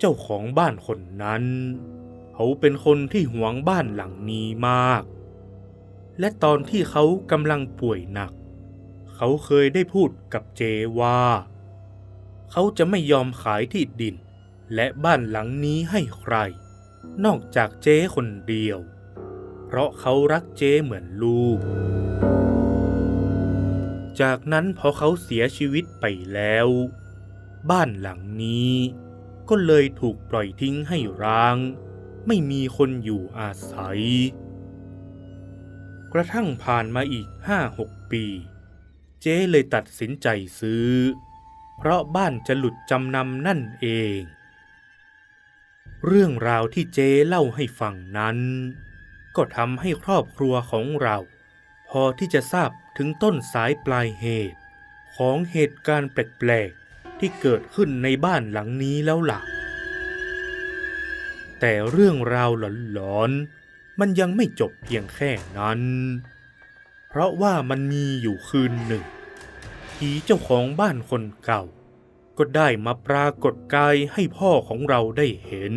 เจ้าของบ้านคนนั้น เขาเป็นคนที่หวงบ้านหลังนี้มาก และตอนที่เขากำลังป่วยหนัก เขาเคยได้พูดกับเจว่า เขาจะไม่ยอมขายที่ดิน และบ้านหลังนี้ให้ใคร นอกจากเจคนเดียว เพราะเขารักเจเหมือนลูก จากนั้นพอเขาเสียชีวิตไปแล้ว บ้านหลังนี้ ก็เลยถูกปล่อยทิ้งให้ร้าง ไม่มีคนอยู่อาศัย กระทั่งผ่านมาอีกห้าหกปี เจ๊เลยตัดสินใจซื้อ เพราะบ้านจะหลุดจำนำนั่นเอง เรื่องราวที่เจ๊เล่าให้ฟังนั้น ก็ทำให้ครอบครัวของเรา พอที่จะทราบถึงต้นสายปลายเหตุของเหตุการณ์แปลก ที่เกิดขึ้นในบ้านหลังนี้แล้วล่ะ แต่เรื่องราวหลอนๆมันยังไม่จบเพียงแค่นั้น เพราะว่ามันมีอยู่คืนหนึ่งผีเจ้าของบ้านคนเก่า ก็ได้มาปรากฏกายให้พ่อของเราได้เห็น